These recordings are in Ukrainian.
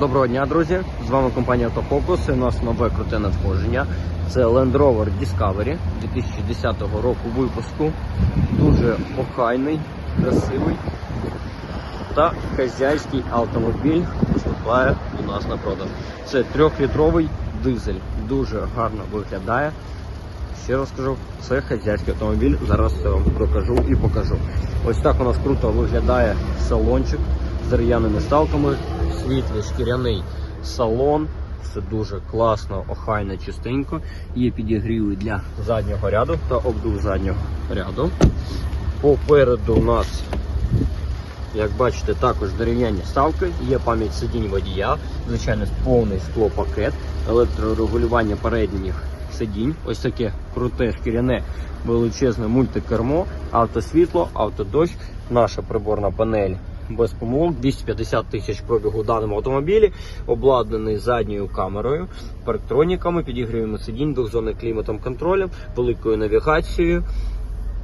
Доброго дня, друзі! З вами компанія Автофокус. І у нас нове круте надходження. Це Land Rover Discovery 2010 року випуску. Дуже охайний, красивий та хазяйський автомобіль поступає у нас на продаж. Це трьохлітровий дизель. Дуже гарно виглядає. Ще раз кажу, це хазяйський автомобіль. Зараз це вам прокажу і покажу. Ось так у нас круто виглядає салончик з дерев'яними вставками, світлий шкіряний салон. Все дуже класно, охайно, чистенько. Є підігріви для заднього ряду та обдув заднього ряду. Попереду у нас, як бачите, також дерев'яні ставки, є пам'ять сидінь водія, звичайно, повний склопакет, електрорегулювання передніх сидінь, ось таке круте шкіряне величезне мультикермо, автосвітло, автодощ, наша приборна панель без помилок, 250 тисяч пробігу в даному автомобілі, обладнаний задньою камерою, парктроніками, підігрівами сидінь, двохзонним кліматом контролем, великою навігацією.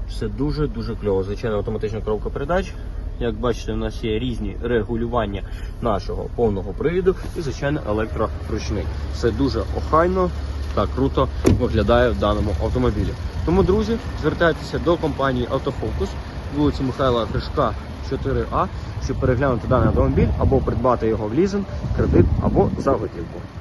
Все дуже-дуже кльово. Звичайно, автоматична коробка передач. Як бачите, у нас є різні регулювання нашого повного привіду і, звичайно, електроручник. Все дуже охайно та круто виглядає в даному автомобілі. Тому, друзі, звертайтеся до компанії Автофокус, вулиці Михайла Гришка, 4А, щоб переглянути даний автомобіль або придбати його в лізинг, кредит або за готівку.